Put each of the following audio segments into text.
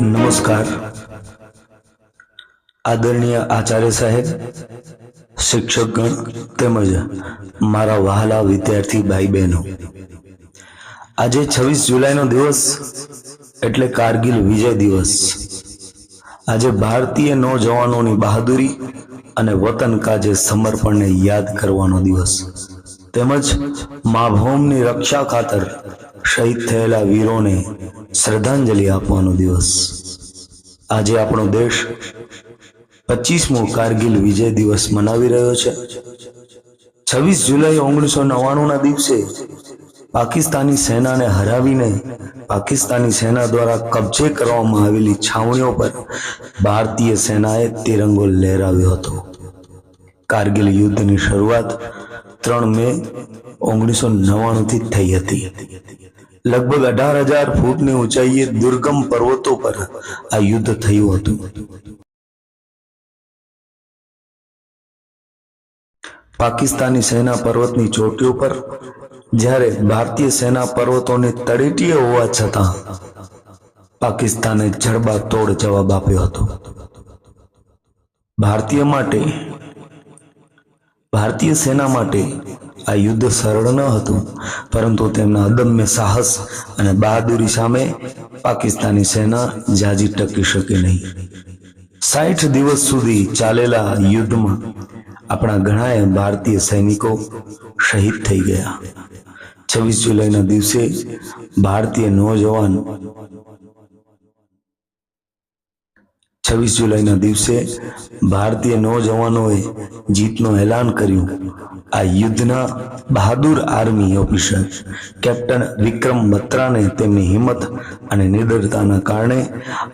નમસ્કાર. આદરણીય આચાર્ય સાહેબ, શિક્ષકગણ તેમજ મારા વહાલા વિદ્યાર્થી ભાઈ બહેનો આજે છવ્વીસ જુલાઈનો દિવસ એટલે કારગિલ વિજય દિવસ. આજે ભારતીય નૌજવાનોની બહાદુરી અને વતન કાજે સમર્પણને યાદ કરવાનો દિવસ. તેમજ મા ભૌમની રક્ષા ખાતર શહીદ થયેલા વીરોને શ્રદ્ધાંજલિ આપવાનો દિવસ. આજે આપણો દેશ પચીસમો કારગિલ વિજય દિવસ મનાવી રહ્યો છે. છવ્વીસ જુલાઈ ઓગણીસો નવ્વાણું ના દિવસે પાકિસ્તાની સેનાને હરાવીને પાકિસ્તાની સેના દ્વારા કબજે કરવામાં આવેલી છાવણીઓ પર ભારતીય સેનાએ તિરંગો લહેરાવ્યો હતો. કારગિલ યુદ્ધની શરૂઆત ત્રણ મે ઓગણીસો નવ્વાણું થી થઈ હતી. લગભગ અઢાર હજાર ફૂટની ઊંચાઈએ દુર્ગમ પર્વતો પર આ યુદ્ધ થયું હતું. પાકિસ્તાની સેના પર્વતની ચોટીઓ પર જ્યારે ભારતીય સેના પર્વતોની તળેટીએ હોવા છતાં પાકિસ્તાને જડબાતોડ જવાબ આપ્યો હતો. ભારતીય માટે, ભારતીય સેના માટે આ યુદ્ધ સરળ ન હતું, પરંતુ તેમના અદમ્ય સાહસ અને બહાદુરી સામે પાકિસ્તાની સેના જાજી ટકી શકે નહીં. સાઠ દિવસ સુધી ચાલેલા યુદ્ધમાં આપણા ઘણાએ ભારતીય સૈનિકો શહીદ થઈ ગયા. છવ્વીસ જુલાઈના દિવસે ભારતીય નૌજવાન છવ્વીસ જુલાઈના દિવસે ભારતીય નૌજવાનોએ જીતનું એલાન કર્યું. આ યુદ્ધના બહાદુર આર્મી ઓફિસર કેપ્ટન વિક્રમ બત્રાને તેમની હિંમત અને નિડરતાના કારણે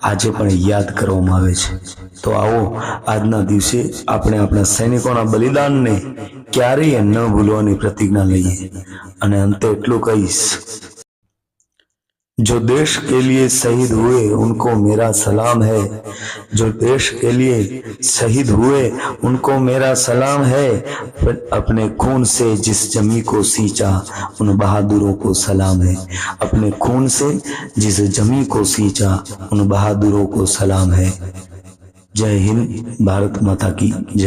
આજે પણ યાદ કરવામાં આવે છે. તો આવો આજના દિવસે આપણે આપણા સૈનિકોના બલિદાનને ક્યારેય ન ભૂલવાની પ્રતિજ્ઞા લઈએ. અને અંતે એટલું કહીશ. जो देश के लिए शहीद हुए, उनको मेरा सलाम है। जो देश के लिए शहीद हुए, उनको मेरा सलाम है। अपने खून से जिस जमी को सींचा, उन बहादुरों को सलाम है। अपने खून से जिस जमी को सींचा, उन बहादुरों को सलाम है। जय हिंद, भारत माता की जय।